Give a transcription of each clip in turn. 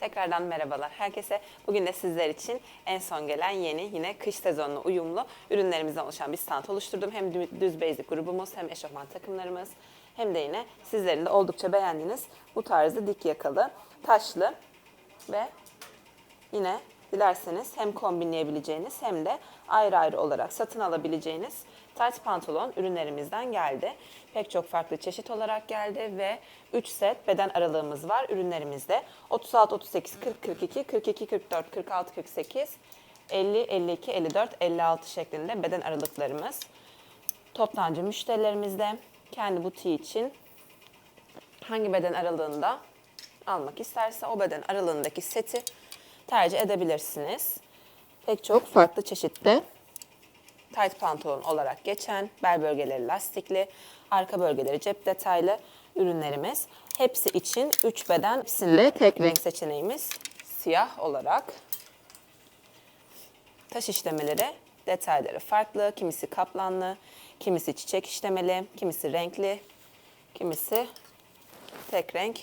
Tekrardan merhabalar herkese. Bugün de sizler için en son gelen yeni yine kış sezonuna uyumlu ürünlerimizden oluşan bir stand oluşturdum. Hem dü- düz basic grubumuz hem eşofman takımlarımız hem de yine sizlerin de oldukça beğendiğiniz bu tarzda dik yakalı, taşlı ve yine dilerseniz hem kombinleyebileceğiniz hem de ayrı ayrı olarak satın alabileceğiniz tight pantolon ürünlerimizden geldi. Pek çok farklı çeşit olarak geldi ve 3 set beden aralığımız var ürünlerimizde. 36, 38, 40, 42, 42, 44, 46, 48, 50, 52, 54, 56 şeklinde beden aralıklarımız. Toptancı müşterilerimizde kendi butiği için hangi beden aralığında almak isterse o beden aralığındaki seti tercih edebilirsiniz. Pek çok farklı çeşitte tight pantolon olarak geçen bel bölgeleri lastikli, arka bölgeleri cep detaylı ürünlerimiz. Hepsi için 3 beden hepsinde tek renk seçeneğimiz siyah olarak. Taş işlemeleri, detayları farklı. Kimisi kaplanlı, kimisi çiçek işlemeli, kimisi renkli, kimisi tek renk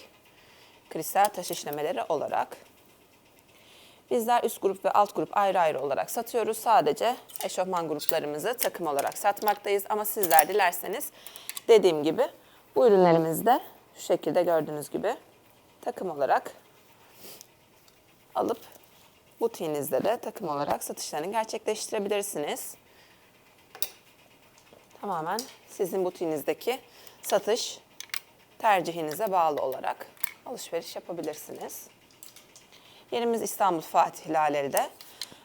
kristal taş işlemeleri olarak. Bizler üst grup ve alt grup ayrı ayrı olarak satıyoruz. Sadece eşofman gruplarımızı takım olarak satmaktayız. Ama sizler dilerseniz dediğim gibi bu ürünlerimizde şu şekilde gördüğünüz gibi takım olarak alıp butiğinizde de takım olarak satışlarını gerçekleştirebilirsiniz. Tamamen sizin butiğinizdeki satış tercihinize bağlı olarak alışveriş yapabilirsiniz. Yerimiz İstanbul Fatih Laleli'de.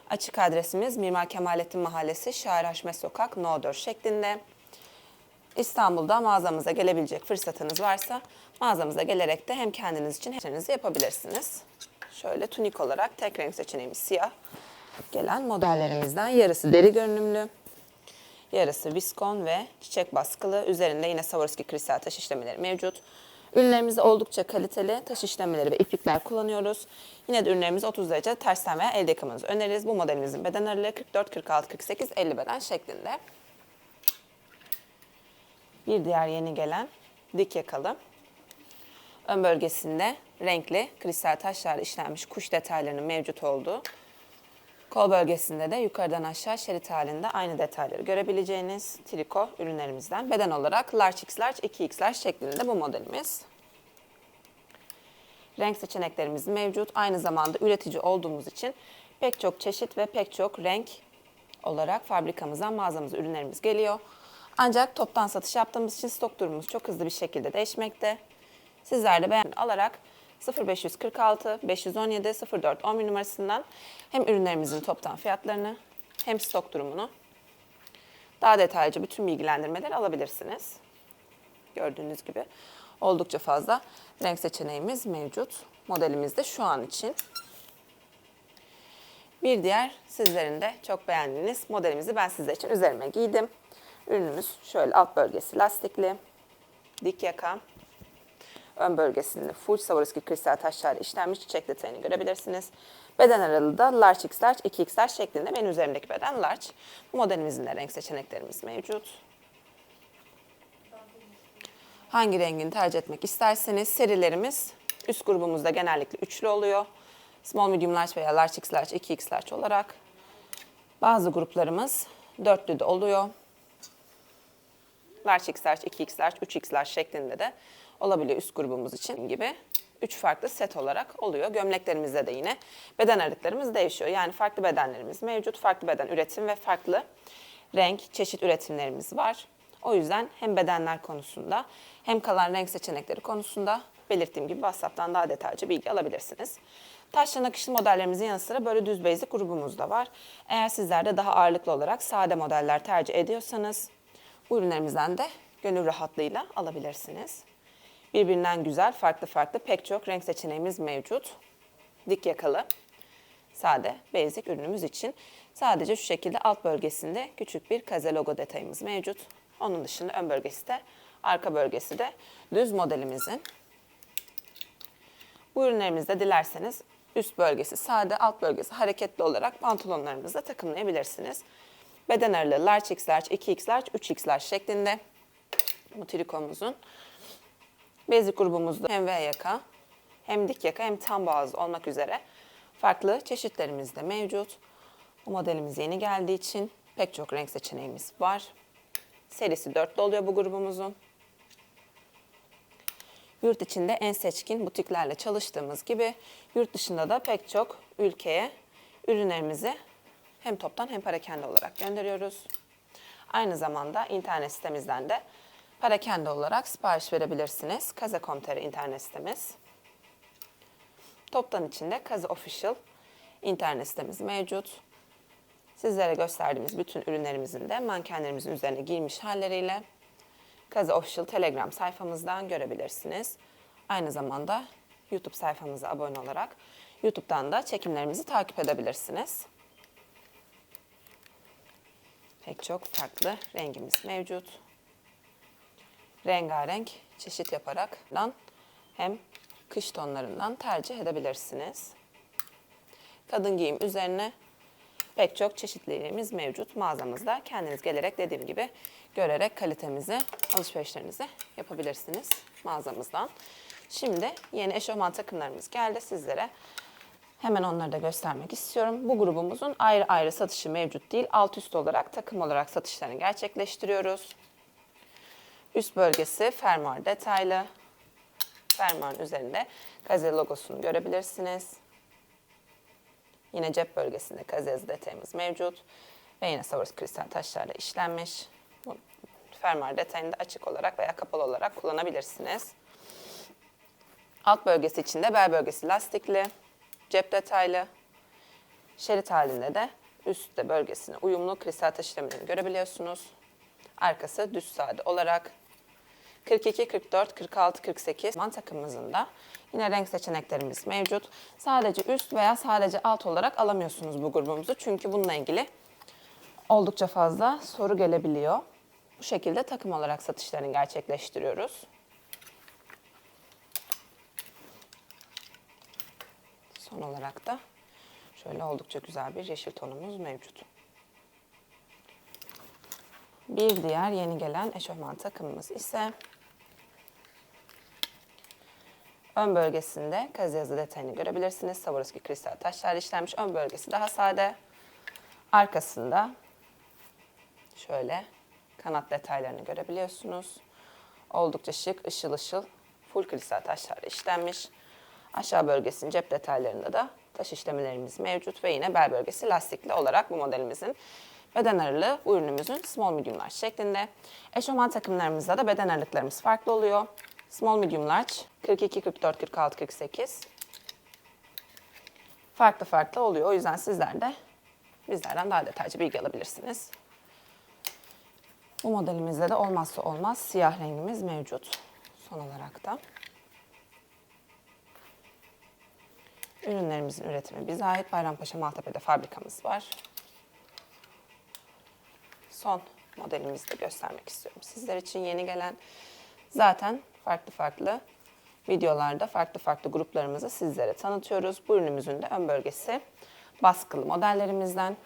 Açık adresimiz Mimar Kemalettin Mahallesi, Şair Sokak, No 4 şeklinde. İstanbul'da mağazamıza gelebilecek fırsatınız varsa mağazamıza gelerek de hem kendiniz için hem işlerinizi yapabilirsiniz. Şöyle tunik olarak tek renk seçeneğimiz siyah. Gelen modellerimizden yarısı deri görünümlü, yarısı viskon ve çiçek baskılı. Üzerinde yine Swarovski kristal taş işlemeleri mevcut. Ürünlerimizde oldukça kaliteli taş işlemeleri ve iplikler kullanıyoruz. Yine de ürünlerimizi 30 derece tersten veya elde yıkamanızı öneririz. Bu modelimizin beden aralığı 44, 46, 48, 50 beden şeklinde. Bir diğer yeni gelen dik yakalı. Ön bölgesinde renkli kristal taşlarla işlenmiş kuş detaylarının mevcut olduğu Kol bölgesinde de yukarıdan aşağı şerit halinde aynı detayları görebileceğiniz triko ürünlerimizden. Beden olarak large x large, 2x large şeklinde bu modelimiz. Renk seçeneklerimiz mevcut. Aynı zamanda üretici olduğumuz için pek çok çeşit ve pek çok renk olarak fabrikamızdan mağazamıza ürünlerimiz geliyor. Ancak toptan satış yaptığımız için stok durumumuz çok hızlı bir şekilde değişmekte. Sizler de beğen alarak 0546 517 04 11 numarasından hem ürünlerimizin toptan fiyatlarını hem stok durumunu daha detaylıca bütün bilgilendirmeleri alabilirsiniz. Gördüğünüz gibi oldukça fazla renk seçeneğimiz mevcut. Modelimizde şu an için. Bir diğer sizlerin de çok beğendiğiniz modelimizi ben sizler için üzerime giydim. Ürünümüz şöyle alt bölgesi lastikli, dik yaka, ön bölgesinde full Swarovski kristal taşlarla işlenmiş çiçek detayını görebilirsiniz. Beden aralığı da large x large, 2x large şeklinde. Benim üzerimdeki beden large. Bu modelimizin de renk seçeneklerimiz mevcut. Hangi rengini tercih etmek isterseniz serilerimiz üst grubumuzda genellikle üçlü oluyor. Small, medium, large veya large x large, 2x large olarak. Bazı gruplarımız dörtlü de oluyor. Large x large, 2x large, 3x large şeklinde de olabiliyor üst grubumuz için gibi. Üç farklı set olarak oluyor. Gömleklerimizde de yine beden aralıklarımız değişiyor. Yani farklı bedenlerimiz mevcut, farklı beden üretim ve farklı renk, çeşit üretimlerimiz var. O yüzden hem bedenler konusunda hem kalan renk seçenekleri konusunda belirttiğim gibi WhatsApp'tan daha detaylıca bilgi alabilirsiniz. Taşla nakışlı modellerimizin yanı sıra böyle düz basic grubumuz da var. Eğer sizler de daha ağırlıklı olarak sade modeller tercih ediyorsanız bu ürünlerimizden de gönül rahatlığıyla alabilirsiniz. Birbirinden güzel, farklı farklı pek çok renk seçeneğimiz mevcut. Dik yakalı, sade, basic ürünümüz için sadece şu şekilde alt bölgesinde küçük bir kaze logo detayımız mevcut. Onun dışında ön bölgesi de, arka bölgesi de düz modelimizin. Bu ürünlerimizde dilerseniz üst bölgesi sade, alt bölgesi hareketli olarak pantolonlarınızla takımlayabilirsiniz. Beden aralığı large x large, 2x large, 3x large şeklinde bu trikomuzun. Basic grubumuzda hem V yaka hem dik yaka hem tam boğaz olmak üzere farklı çeşitlerimiz de mevcut. Bu modelimiz yeni geldiği için pek çok renk seçeneğimiz var. Serisi 4'lü oluyor bu grubumuzun. Yurt içinde en seçkin butiklerle çalıştığımız gibi yurt dışında da pek çok ülkeye ürünlerimizi hem toptan hem parakende olarak gönderiyoruz. Aynı zamanda internet sitemizden de parakende olarak sipariş verebilirsiniz. Kaze.com.tr internet sitemiz. Toptan içinde Kaze Official internet sitemiz mevcut. Sizlere gösterdiğimiz bütün ürünlerimizin de mankenlerimizin üzerine girmiş halleriyle Kaze Official Telegram sayfamızdan görebilirsiniz. Aynı zamanda YouTube sayfamıza abone olarak YouTube'dan da çekimlerimizi takip edebilirsiniz. Pek çok farklı rengimiz mevcut. Rengarenk çeşit yaparak hem kış tonlarından tercih edebilirsiniz. Kadın giyim üzerine pek çok çeşitliliğimiz mevcut mağazamızda. Kendiniz gelerek dediğim gibi görerek kalitemizi, alışverişlerinizi yapabilirsiniz mağazamızdan. Şimdi yeni eşofman takımlarımız geldi sizlere. Hemen onları da göstermek istiyorum. Bu grubumuzun ayrı ayrı satışı mevcut değil. Alt üst olarak takım olarak satışlarını gerçekleştiriyoruz. Üst bölgesi fermuar detaylı. Fermuarın üzerinde kaze logosunu görebilirsiniz. Yine cep bölgesinde kazez detayımız mevcut. Ve yine Swarovski kristal taşlarla işlenmiş. Bu fermuar detayını da açık olarak veya kapalı olarak kullanabilirsiniz. Alt bölgesi içinde bel bölgesi lastikli, cep detaylı. Şerit halinde de üstte bölgesine uyumlu kristal taş işlemlerini görebiliyorsunuz. Arkası düz sade olarak 42, 44, 46, 48 man takımımızın da yine renk seçeneklerimiz mevcut. Sadece üst veya sadece alt olarak alamıyorsunuz bu grubumuzu. Çünkü bununla ilgili oldukça fazla soru gelebiliyor. Bu şekilde takım olarak satışlarını gerçekleştiriyoruz. Son olarak da şöyle oldukça güzel bir yeşil tonumuz mevcut. Bir diğer yeni gelen eşofman takımımız ise ön bölgesinde kaz yazı detayını görebilirsiniz. Swarovski kristal taşlar işlenmiş. Ön bölgesi daha sade. Arkasında şöyle kanat detaylarını görebiliyorsunuz. Oldukça şık, ışıl ışıl, full kristal taşlarla işlenmiş. Aşağı bölgesinin cep detaylarında da taş işlemelerimiz mevcut ve yine bel bölgesi lastikli olarak bu modelimizin beden aralığı bu ürünümüzün small medium large şeklinde. Eşofman takımlarımızda da beden aralıklarımız farklı oluyor. Small medium large 42, 44, 46, 48 farklı farklı oluyor. O yüzden sizler de bizlerden daha detaylı bilgi alabilirsiniz. Bu modelimizde de olmazsa olmaz siyah rengimiz mevcut. Son olarak da. Ürünlerimizin üretimi bize ait. Bayrampaşa Maltepe'de fabrikamız var. Son modelimizi de göstermek istiyorum. Sizler için yeni gelen zaten farklı farklı videolarda farklı farklı gruplarımızı sizlere tanıtıyoruz. Bu ürünümüzün de ön bölgesi baskılı modellerimizden.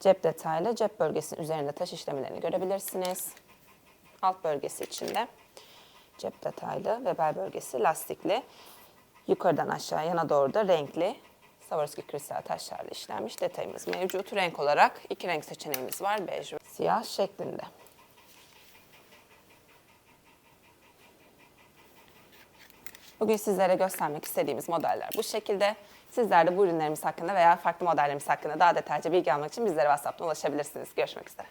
Cep detaylı cep bölgesinin üzerinde taş işlemlerini görebilirsiniz. Alt bölgesi içinde cep detaylı ve bel bölgesi lastikli. Yukarıdan aşağı yana doğru da renkli Swarovski kristal taşlarla işlenmiş detayımız mevcut. Renk olarak iki renk seçeneğimiz var. Bej ve siyah şeklinde. Bugün sizlere göstermek istediğimiz modeller bu şekilde. Sizler de bu ürünlerimiz hakkında veya farklı modellerimiz hakkında daha detaylıca bilgi almak için bizlere WhatsApp'tan ulaşabilirsiniz. Görüşmek üzere.